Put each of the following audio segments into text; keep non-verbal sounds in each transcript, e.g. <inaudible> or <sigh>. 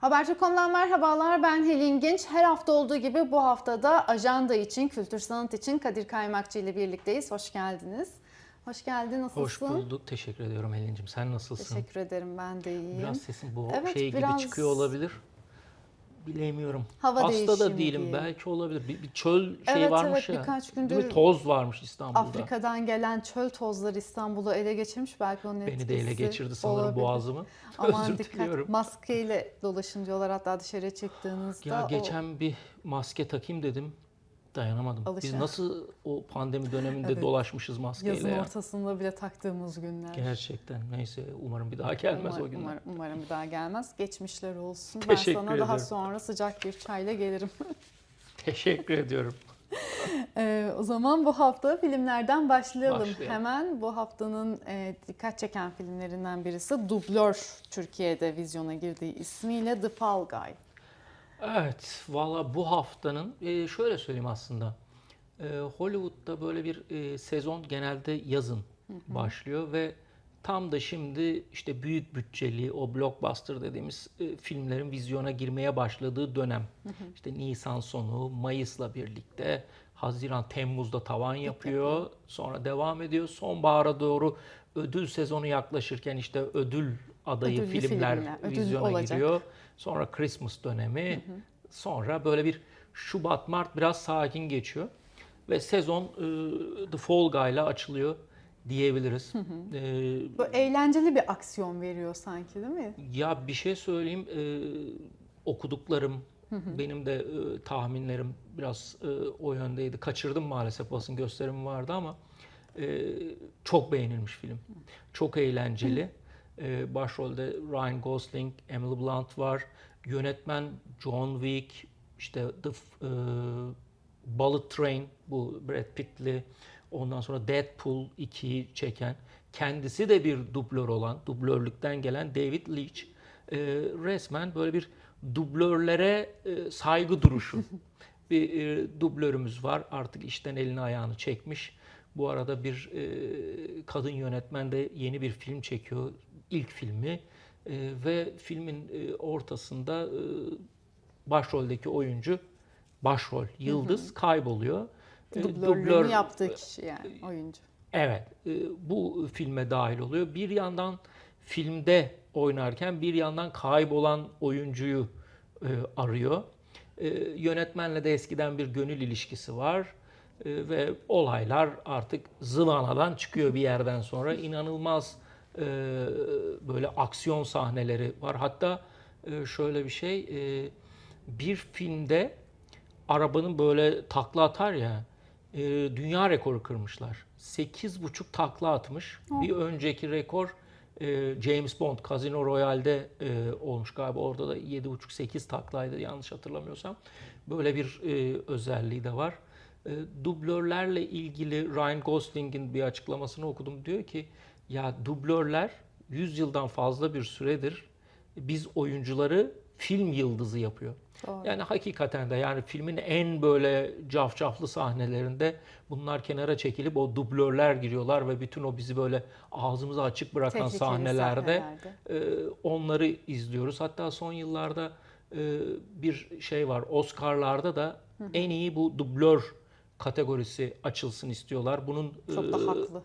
Haberci.com'dan merhabalar ben Helin Genç. Her hafta olduğu gibi bu haftada ajanda için, kültür sanat için Kadir Kaymakçı ile birlikteyiz. Hoş geldiniz. Hoş geldin, nasılsın? Hoş bulduk. Teşekkür ediyorum Helin'cim. Sen nasılsın? Teşekkür ederim, ben de iyiyim. Biraz sesin bu Evet, şey biraz- gibi çıkıyor olabilir. Bilemiyorum. Hava Hasta da değişimi değilim. diyelim. Belki olabilir. Bir, bir çöl şey Evet, varmış evet, ya. birkaç Değil gündür mi? Toz varmış İstanbul'da. Afrika'dan gelen çöl tozları İstanbul'u ele geçirmiş. Belki onun Beni de ele etkisi geçirdi sanırım olabilir. boğazımı. Aman <laughs> Özür dikkat. diliyorum. Maskeyle dolaşın diyorlar hatta dışarı çıktığınızda. Ya o- geçen bir maske takayım dedim. Dayanamadım. Biz Alışa- nasıl o pandemi döneminde Evet. dolaşmışız maskeyle Yazın ya. ortasında bile taktığımız günler. Gerçekten. Neyse umarım bir daha gelmez Umar- o günler. Umarım, umarım bir daha gelmez. Geçmişler olsun. Teşekkür ben sana daha ederim. sonra sıcak bir çayla gelirim. <laughs> Teşekkür ediyorum. Ee, o zaman bu hafta filmlerden başlayalım. Başlayalım. Hemen bu haftanın e, dikkat çeken filmlerinden birisi Dublör Türkiye'de vizyona girdiği ismiyle The Fall Guy. Evet, valla bu haftanın e, şöyle söyleyeyim aslında. E, Hollywood'da böyle bir e, sezon genelde yazın başlıyor ve tam da şimdi işte büyük bütçeli o blockbuster dediğimiz e, filmlerin vizyona girmeye başladığı dönem. İşte Nisan sonu, Mayıs'la birlikte Haziran, Temmuz'da tavan yapıyor. Sonra devam ediyor. Sonbahara doğru ödül sezonu yaklaşırken işte ödül adayı Ödüllü filmler, filmler, ödül vizyona olacak. giriyor. Sonra Christmas dönemi. Sonra böyle bir Şubat, Mart biraz sakin geçiyor. Ve sezon e, The Fall Guy'la açılıyor diyebiliriz. E, Bu eğlenceli bir aksiyon veriyor sanki değil mi? ya bir şey söyleyeyim, e, okuduklarım, benim de e, tahminlerim biraz e, o yöndeydi. Kaçırdım maalesef basın gösterimi vardı ama e, çok beğenilmiş film. Çok eğlenceli. <laughs> E, başrolde Ryan Gosling, Emily Blunt var. Yönetmen John Wick, işte The e, Bullet Train bu Brad Pitt'li. Ondan sonra Deadpool 2'yi çeken. Kendisi de bir dublör olan, dublörlükten gelen David Leitch. e, resmen böyle bir dublörlere e, saygı duruşu. <laughs> bir e, dublörümüz var. Artık işten elini ayağını çekmiş. Bu arada bir e, kadın yönetmen de yeni bir film çekiyor. İlk filmi. E, ve filmin e, ortasında e, başroldeki oyuncu başrol yıldız kayboluyor. E, Dublörlüğünü dublör- yaptığı kişi yani oyuncu. Evet, e, bu filme dahil oluyor. Bir yandan filmde oynarken bir yandan kaybolan oyuncuyu e, arıyor. E, Yönetmenle de eskiden bir gönül ilişkisi var. E, Ve olaylar artık zıvanadan çıkıyor bir yerden sonra. İnanılmaz e, böyle aksiyon sahneleri var. Hatta e, şöyle bir şey, e, bir filmde arabanın böyle takla atar ya e, dünya rekoru kırmışlar. 8,5 takla atmış. Bir önceki rekor e, James Bond Casino Royale'de e, olmuş galiba. Orada da 7,5-8 taklaydı yanlış hatırlamıyorsam. Böyle bir e, özelliği de var. E, dublörlerle ilgili Ryan Gosling'in bir açıklamasını okudum. Diyor ki ya dublörler 100 yıldan fazla bir süredir biz oyuncuları film yıldızı yapıyor. Doğru. Yani hakikaten de yani filmin en böyle cafcaflı sahnelerinde bunlar kenara çekilip o dublörler giriyorlar ve bütün o bizi böyle ağzımızı açık bırakan Tehlikeli sahnelerde sahnelerde. e, onları izliyoruz. Hatta son yıllarda e, bir şey var. Oscar'larda da en iyi bu dublör kategorisi açılsın istiyorlar. Bunun Çok e, da haklı.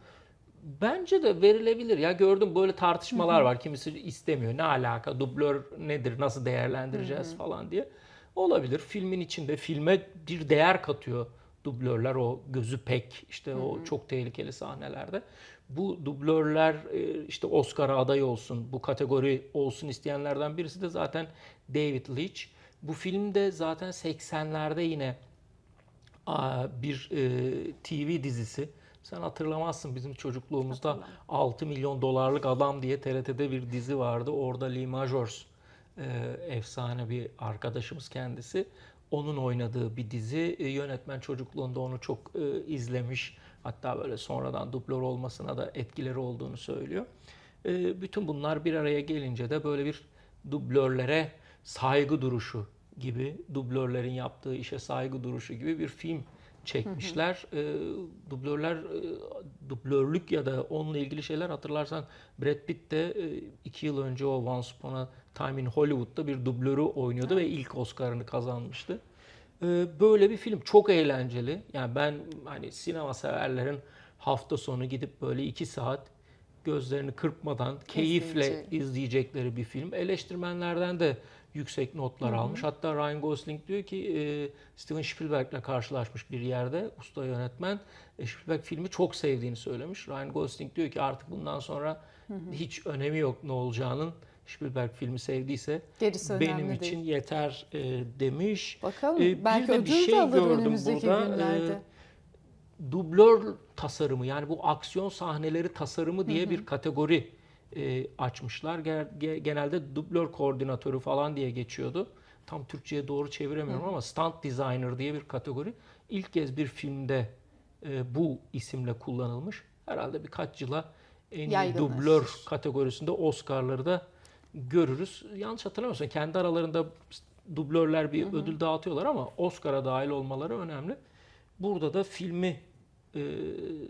Bence de verilebilir. Ya gördüm böyle tartışmalar var. Kimisi istemiyor. Ne alaka? Dublör nedir? Nasıl değerlendireceğiz falan diye. Olabilir. Filmin içinde filme bir değer katıyor dublörler. O gözü pek işte o çok tehlikeli sahnelerde. Bu dublörler e, işte Oscar'a aday olsun, bu kategori olsun isteyenlerden birisi de zaten David Leitch. Bu filmde zaten 80'lerde yine bir e, TV dizisi. Sen hatırlamazsın bizim çocukluğumuzda Hatırlamam. 6 milyon dolarlık adam diye TRT'de bir dizi vardı. Orada Lee Majors e, efsane bir arkadaşımız kendisi. Onun oynadığı bir dizi. E, yönetmen çocukluğunda onu çok e, izlemiş. Hatta böyle sonradan dublör olmasına da etkileri olduğunu söylüyor. E, bütün bunlar bir araya gelince de böyle bir dublörlere saygı duruşu gibi, dublörlerin yaptığı işe saygı duruşu gibi bir film çekmişler. E, dublörler, e, dublörlük ya da onunla ilgili şeyler hatırlarsan Brad Pitt de e, iki yıl önce o Once Upon a Time in Hollywood'da bir dublörü oynuyordu ve ilk Oscar'ını kazanmıştı. Ee, Böyle bir film çok eğlenceli. Yani ben hani sinema severlerin hafta sonu gidip böyle iki saat gözlerini kırpmadan keyifle İzleyecek. izleyecekleri bir film. Eleştirmenlerden de yüksek notlar almış. Hatta Ryan Gosling diyor ki e, Steven Spielberg'le karşılaşmış bir yerde usta yönetmen. E, Spielberg filmi çok sevdiğini söylemiş. Ryan Gosling diyor ki artık bundan sonra hiç önemi yok ne olacağının. Spielberg filmi sevdiyse Gerisi benim değil. için yeter e, demiş. Bakalım E, bir belki de bir şey alır gördüm burada. günlerde. E, dublör tasarımı yani bu aksiyon sahneleri tasarımı diye bir kategori e, açmışlar. Ge- ge- Genelde dublör koordinatörü falan diye geçiyordu. Tam Türkçe'ye doğru çeviremiyorum ama stunt designer diye bir kategori. İlk kez bir filmde e, bu isimle kullanılmış. Herhalde birkaç yıla en iyi dublör kategorisinde Oscar'ları da görürüz. Yanlış hatırlamıyorsam kendi aralarında dublörler bir ödül dağıtıyorlar ama Oscar'a dahil olmaları önemli. Burada da filmi e,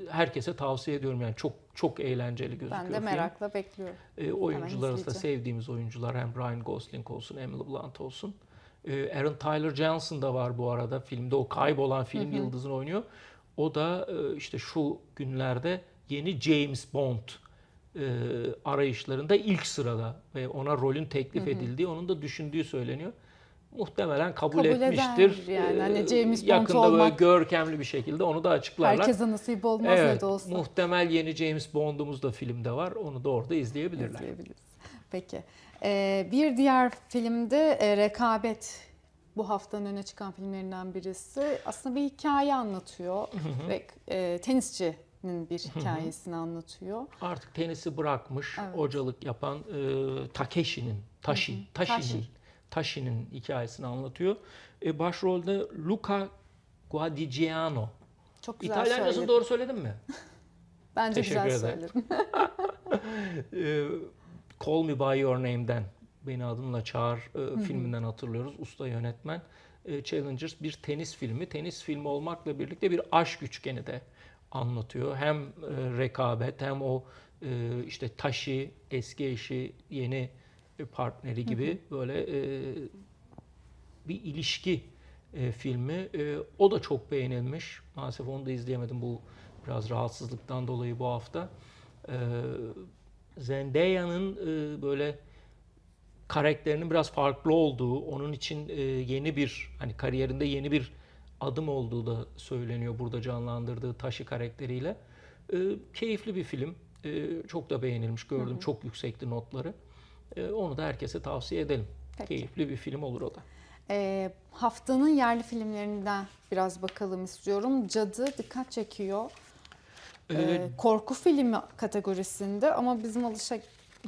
herkese tavsiye ediyorum yani çok çok eğlenceli gözüküyor Ben de film. merakla bekliyorum. E, oyuncular arasında izleyeceğim. sevdiğimiz oyuncular hem Ryan Gosling olsun, Emily Blunt olsun. E, Aaron Tyler Johnson da var bu arada filmde. O kaybolan film yıldızını oynuyor. O da e, işte şu günlerde yeni James Bond e, arayışlarında ilk sırada ve ona rolün teklif edildiği, onun da düşündüğü söyleniyor. Muhtemelen kabul, Kabul etmiştir. yani. Hani James Bond Yakında böyle olmak- görkemli bir şekilde onu da açıklarlar. Herkese nasip olmaz ne Evet, de olsa. muhtemel yeni James Bond'umuz da filmde var. Onu da orada izleyebilirler. izleyebiliriz. Peki. Ee, bir diğer filmde e, Rekabet bu haftanın öne çıkan filmlerinden birisi. Aslında bir hikaye anlatıyor. Ve e, tenisçinin bir hikayesini anlatıyor. Artık tenisi bırakmış, Evet. hocalık yapan e, Takeshi'nin, Tashi, Tashi. Tashi'nin hikayesini anlatıyor. E, başrolde Luca Guadagnino. Çok güzel İtalyancasını söyledin. doğru söyledim mi? <laughs> Bence Teşekkür güzel ederim. söyledin. <laughs> E, Call Me By Your Name'den Beni Adınla Çağır e, filminden hatırlıyoruz. Usta yönetmen. E, Challengers bir tenis filmi. Tenis filmi olmakla birlikte bir aşk üçgeni de anlatıyor. Hem e, rekabet hem o e, işte taşı, eski eşi, yeni partneri gibi böyle e, bir ilişki e, filmi. E, o da çok beğenilmiş. Maalesef onu da izleyemedim bu biraz rahatsızlıktan dolayı bu hafta. E, Zendaya'nın e, böyle karakterinin biraz farklı olduğu, onun için e, yeni bir hani kariyerinde yeni bir adım olduğu da söyleniyor burada canlandırdığı Taşı karakteriyle. E, keyifli bir film. E, çok da beğenilmiş gördüm. Çok yüksekti notları. E, onu da herkese tavsiye edelim. Peki. Keyifli bir film olur o da. Ee, haftanın yerli filmlerinden biraz bakalım istiyorum. Cadı dikkat çekiyor. Ee, Ee, korku filmi kategorisinde ama bizim alışa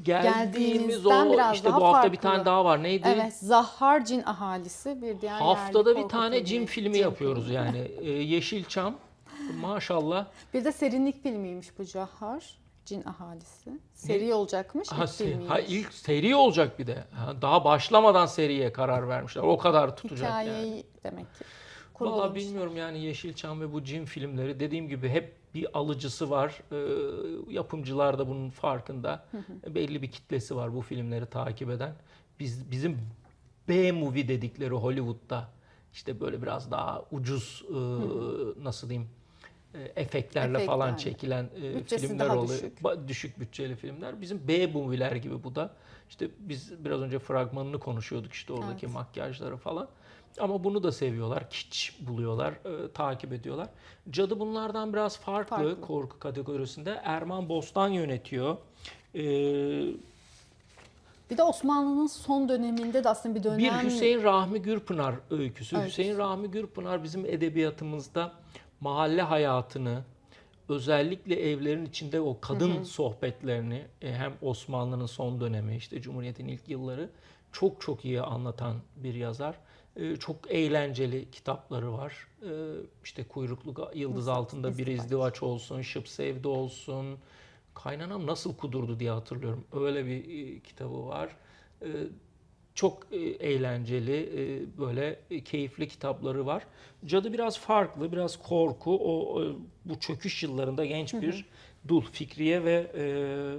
Geldiğimiz geldiğimizden o biraz işte daha bu hafta farklı. bir tane daha var. Neydi? Evet, Zahar Cin ahalisi bir diğer Haftada bir tane cin filmi Cin yapıyoruz filmi. yani. Ee, Yeşilçam <laughs> maşallah. Bir de serinlik filmiymiş bu Zahar Cin ahalisi. Seri olacakmış Ha, ilk se- ha, ilk seri olacak bir de. Ha, daha başlamadan seriye karar vermişler. O kadar tutacak yani. Hikayeyi demek ki. Valla bilmiyorum yani Yeşilçam ve bu cin filmleri dediğim gibi hep bir alıcısı var. Ee, yapımcılar da bunun farkında. Belli bir kitlesi var bu filmleri takip eden. Biz bizim B-movie dedikleri Hollywood'da işte böyle biraz daha ucuz e, nasıl diyeyim e, efektlerle falan Efektlerle. çekilen e, Bütçesi filmler daha oluyor. düşük. Düşük bütçeli filmler. Bizim B-movie'ler gibi bu da. İşte biz biraz önce fragmanını konuşuyorduk işte oradaki Evet. makyajları falan. Ama bunu da seviyorlar. Kiç buluyorlar, e, takip ediyorlar. Cadı bunlardan biraz farklı, Farklı. korku kategorisinde. Erman Bostan yönetiyor. E, Bir de Osmanlı'nın son döneminde de aslında bir dönem bir Hüseyin Rahmi Gürpınar öyküsü. Öyküsü. Hüseyin Rahmi Gürpınar bizim edebiyatımızda mahalle hayatını, özellikle evlerin içinde o kadın sohbetlerini e, hem Osmanlı'nın son dönemi işte Cumhuriyet'in ilk yılları çok çok iyi anlatan bir yazar. E, Çok eğlenceli kitapları var. E, İşte Kuyruklu Yıldız Altında Bir İzdivaç. Olsun, Şıp Sevdi olsun. Kaynanam Nasıl Kudurdu diye hatırlıyorum. Öyle bir kitabı var. Çok e, eğlenceli, e, böyle e, keyifli kitapları var. Cadı biraz farklı, biraz korku. O bu çöküş yıllarında genç bir dul Fikriye ve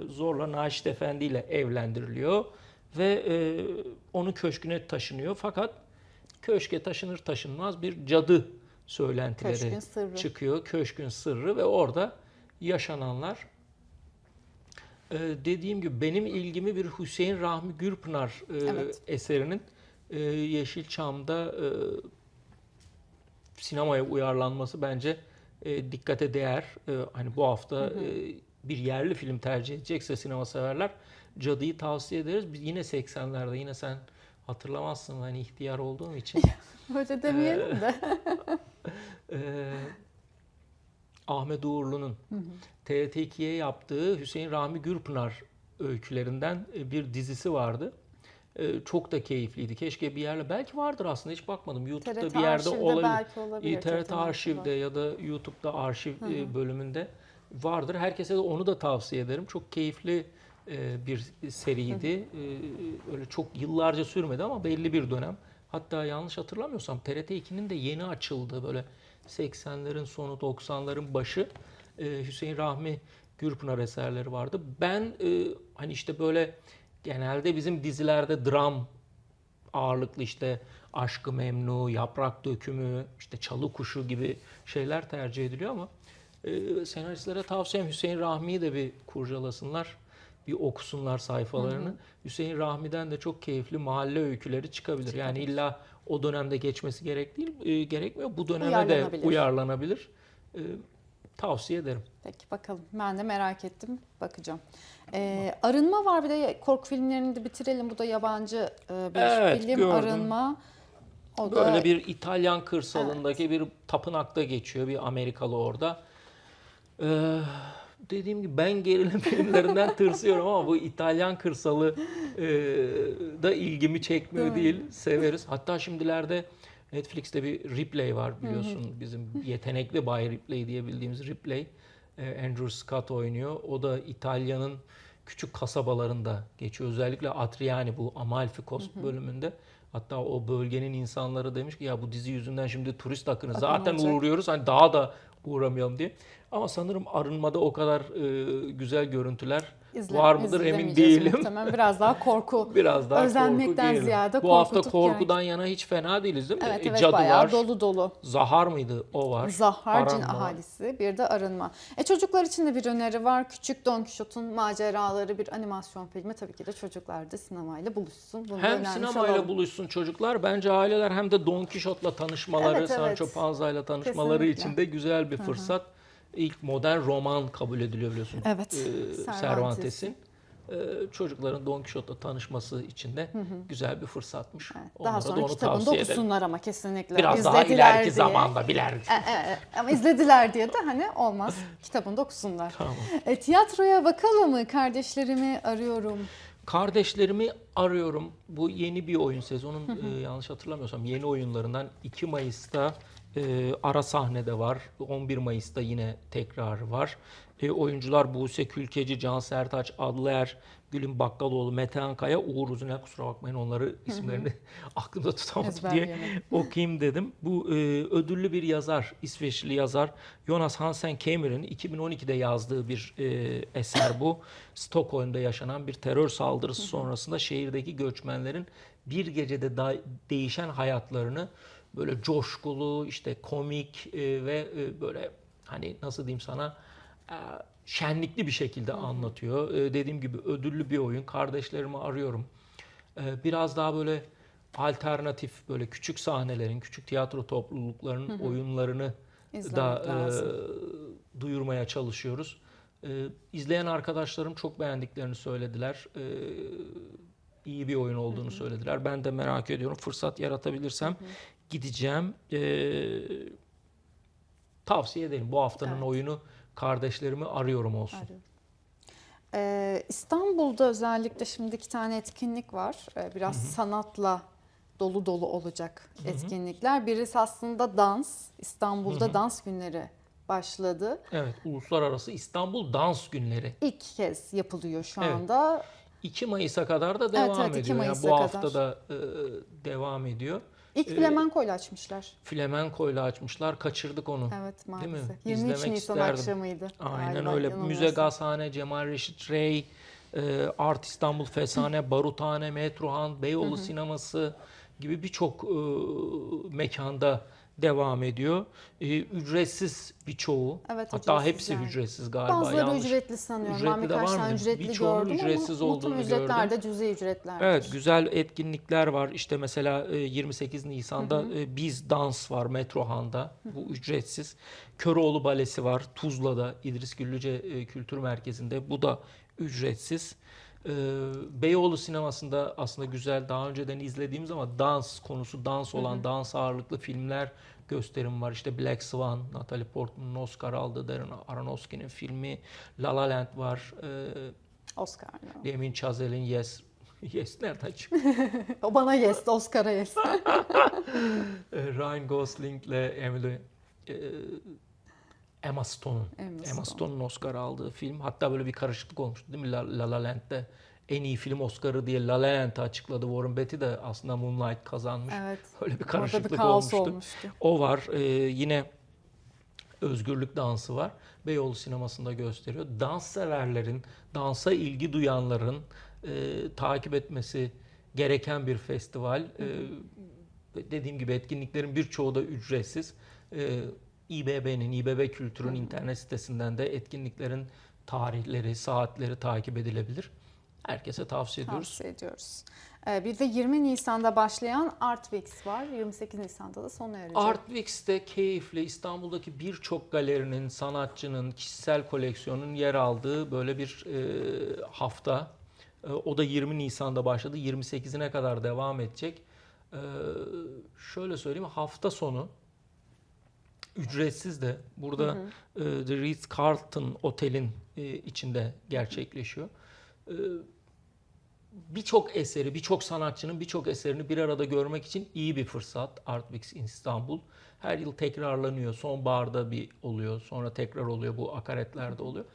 zorla Naşit Efendi ile evlendiriliyor ve onun köşküne taşınıyor. Fakat köşke taşınır taşınmaz bir cadı söylentileri Köşkün sırrı. çıkıyor. Köşkün sırrı ve orada yaşananlar ee, dediğim gibi benim ilgimi bir Hüseyin Rahmi Gürpınar e, Evet. eserinin e, Yeşilçam'da e, sinemaya uyarlanması bence e, dikkate değer. E, hani bu hafta e, bir yerli film tercih edecekse sinema severler Cadı'yı tavsiye ederiz. Biz yine 80'lerde yine sen hatırlamazsın hani ihtiyar olduğum için. <laughs> Öyle demeyelim de. Ee, <laughs> Ahmet Uğurlu'nun TRT2'ye yaptığı Hüseyin Rahmi Gürpınar öykülerinden e, bir dizisi vardı. Ee, Çok da keyifliydi. Keşke bir yerle belki vardır aslında hiç bakmadım. YouTube'da TRT bir yerde olabilir. olabilir. E, TRT arşivde ya da YouTube'da arşiv e, bölümünde vardır. Herkese de onu da tavsiye ederim. Çok keyifli e, bir seriydi. E, Öyle çok yıllarca sürmedi ama belli bir dönem. Hatta yanlış hatırlamıyorsam TRT 2'nin de yeni açıldığı böyle 80'lerin sonu 90'ların başı e, Hüseyin Rahmi Gürpınar eserleri vardı. Ben e, hani işte böyle genelde bizim dizilerde dram ağırlıklı işte Aşkı Memnu, Yaprak Dökümü, işte Çalı Kuşu gibi şeyler tercih ediliyor ama e, senaristlere tavsiyem Hüseyin Rahmi'yi de bir kurcalasınlar. Bir okusunlar sayfalarını. Hüseyin Rahmi'den de çok keyifli mahalle öyküleri çıkabilir. Yani illa o dönemde geçmesi gerek değil, e, gerekmiyor. Bu döneme de Uyarlanabilir. uyarlanabilir. E, tavsiye ederim. Peki bakalım. Ben de merak ettim. Bakacağım. Ee, arınma var bir de korku filmlerini de bitirelim. Bu da yabancı e, bir Evet, film. gördüm. Arınma. O da Böyle bir İtalyan kırsalındaki bir tapınakta geçiyor. Bir Amerikalı orada. Ee, dediğim gibi ben gerilim <laughs> filmlerinden tırsıyorum ama bu İtalyan kırsalı e, da ilgimi çekmiyor Değil değil. Severiz. Hatta şimdilerde Netflix'te bir Ripley var biliyorsun. Bizim yetenekli Bay Ripley diye bildiğimiz Ripley. Ee, Andrew Scott oynuyor. O da İtalya'nın küçük kasabalarında geçiyor. Özellikle Atriani bu Amalfi Coast bölümünde. Hatta o bölgenin insanları demiş ki ya bu dizi yüzünden şimdi turist akını Akın zaten olacak. uğruyoruz hani daha da uğramayalım diye. Ama sanırım arınmada o kadar e, güzel görüntüler izle- var mıdır emin değilim. muhtemelen. Biraz daha korku. <laughs> Biraz daha Özenmekten korku ziyade Bu hafta korkudan yana hiç fena değiliz değil mi? Evet E, evet Cadı bayağı var. dolu dolu. Zahar mıydı? O var. Zahar cin ahalisi bir de arınma. E çocuklar için de bir öneri var. Küçük Don Quixote'un maceraları bir animasyon filmi. Tabii ki de çocuklar da sinemayla buluşsun. Bunu Hem sinemayla olalım. buluşsun çocuklar. Bence aileler hem de Don Quixote'la tanışmaları, Evet, evet. Sancho Panza'yla tanışmaları Kesinlikle. için de güzel bir fırsat. İlk modern roman kabul ediliyor biliyorsun. Evet, Ee, Cervantes'in. Ee, çocukların Don Quixote'la tanışması için de güzel bir fırsatmış. Evet, Onlara Daha da sonra onu kitabını da tavsiye ederim. okusunlar ama kesinlikle. Biraz daha İzlediler ileriki diye. zamanda biler. E, e, e, ama izlediler diye de hani olmaz. <laughs> Kitabını da okusunlar. Tamam. E, tiyatroya bakalım mı? Kardeşlerimi arıyorum. Kardeşlerimi arıyorum. Bu yeni bir oyun sezonun e, yanlış hatırlamıyorsam yeni oyunlarından 2 Mayıs'ta e, ara sahnede var. 11 Mayıs'ta yine tekrarı var. E, oyuncular Buse Külkeci, Can Sertaç, Adler, Gülün Bakkaloğlu, Metehan Kaya, Uğur Uzuner. Kusura bakmayın onları isimlerini <laughs> aklımda tutamadım Ezber diye yemedim. okuyayım dedim. Bu e, ödüllü bir yazar, İsveçli yazar Jonas Hansen Kamer'in 2012'de yazdığı bir e, eser bu. Stockholm'da yaşanan bir terör saldırısı sonrasında şehirdeki göçmenlerin bir gecede değişen hayatlarını böyle coşkulu, işte komik e, ve e, böyle hani nasıl diyeyim sana e, şenlikli bir şekilde anlatıyor. E, dediğim gibi ödüllü bir oyun. Kardeşlerimi arıyorum. E, biraz daha böyle alternatif böyle küçük sahnelerin, küçük tiyatro topluluklarının oyunlarını İzlemek da e, duyurmaya çalışıyoruz. E, izleyen arkadaşlarım çok beğendiklerini söylediler. E, iyi bir oyun olduğunu söylediler. Ben de merak ediyorum. Fırsat yaratabilirsem gideceğim. E, tavsiye ederim. Bu haftanın Evet. oyunu kardeşlerimi arıyorum olsun. Arıyorum. Ee, İstanbul'da özellikle şimdi iki tane etkinlik var. Ee, biraz sanatla dolu dolu olacak etkinlikler. Birisi aslında dans. İstanbul'da dans günleri başladı. Evet, Uluslararası İstanbul Dans Günleri. İlk kez yapılıyor şu Evet. anda. 2 Mayıs'a kadar da devam evet, 2 ediyor. Yani bu kadar. hafta da e, devam ediyor. İlk Ee, flamenkoyla açmışlar. Flamenko'yla açmışlar. Kaçırdık onu. Evet mi? maalesef. 23 İzlemek Nisan isterdim. akşamıydı. Aynen galiba, öyle. Müze Gazhane, Cemal Reşit Rey, e, Art İstanbul, Fesane, <laughs> Baruthane, Metrohan, Beyoğlu Sineması gibi birçok e, mekanda devam ediyor. E, ücretsiz birçoğu. Evet, Hatta hepsi yani. ücretsiz galiba. Bazıları Yanlış. ücretli sanıyorum. Ücretli ben birkaç tane ücretli Birçoğunun gördüm ücretsiz ama olduğunu ücretler de cüzi ücretler. Evet güzel etkinlikler var. İşte mesela e, 28 Nisan'da e, Biz Dans var Metrohan'da. Bu ücretsiz. Köroğlu Balesi var Tuzla'da İdris Güllüce e, Kültür Merkezi'nde. Bu da ücretsiz. E, Beyoğlu sinemasında aslında güzel daha önceden izlediğimiz ama dans konusu dans olan dans ağırlıklı filmler gösterim var. İşte Black Swan, Natalie Portman'ın Oscar aldığı Darren Aronofsky'nin filmi. La La Land var. E, Oscar'la. Damien Chazelle'in Yes. <laughs> Yes nereden çıktı? <laughs> O bana yes, Oscar'a yes. <laughs> E, Ryan Gosling'le Emily e, Emma Stone'un Emma Emma Stone. Stone'un Oscar aldığı film. Hatta böyle bir karışıklık olmuştu değil mi? La La, La Land'de en iyi film Oscar'ı diye La La Land'ı açıkladı. Warren Beatty de aslında Moonlight kazanmış. Evet. Öyle bir karışıklık bir olmuştu. olmuştu. O var. E, yine Özgürlük Dansı var. Beyoğlu sinemasında gösteriyor. Dans severlerin, dansa ilgi duyanların e, takip etmesi gereken bir festival. E, dediğim gibi etkinliklerin birçoğu da ücretsiz. E, İBB'nin, İBB Kültür'ün internet sitesinden de etkinliklerin tarihleri, saatleri takip edilebilir. Herkese tavsiye ediyoruz. Tavsiye ediyoruz. Ee, bir de 20 Nisan'da başlayan Artweeks var. 28 Nisan'da da sona erecek. Artwix'te keyifli İstanbul'daki birçok galerinin, sanatçının, kişisel koleksiyonun yer aldığı böyle bir e, hafta. E, o da 20 Nisan'da başladı. 28'ine kadar devam edecek. E, şöyle söyleyeyim hafta sonu ücretsiz de burada e, The Ritz-Carlton Otel'in e, içinde gerçekleşiyor. E, birçok eseri, birçok sanatçının birçok eserini bir arada görmek için iyi bir fırsat Artwix İstanbul. Her yıl tekrarlanıyor. Sonbaharda bir oluyor, sonra tekrar oluyor. Bu akaretlerde oluyor.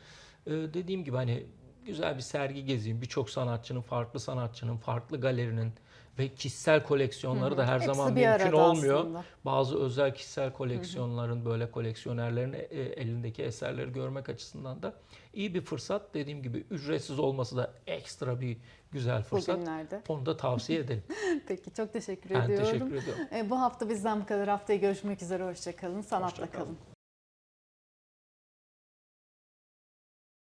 Ee, dediğim gibi hani güzel bir sergi gezeyim. Birçok sanatçının, farklı sanatçının, farklı galerinin ve kişisel koleksiyonları da her Hepsi zaman mümkün olmuyor. aslında. Bazı özel kişisel koleksiyonların böyle koleksiyonerlerin e, elindeki eserleri görmek açısından da iyi bir fırsat. Dediğim gibi ücretsiz olması da ekstra bir güzel fırsat. Bugünlerde. Onu da tavsiye edelim. <laughs> Peki çok teşekkür Ben ediyorum. teşekkür ediyorum. Ee, bu hafta bizden bu kadar. Haftaya görüşmek üzere. Hoşçakalın. Sanatla Hoşça kalın. kalın.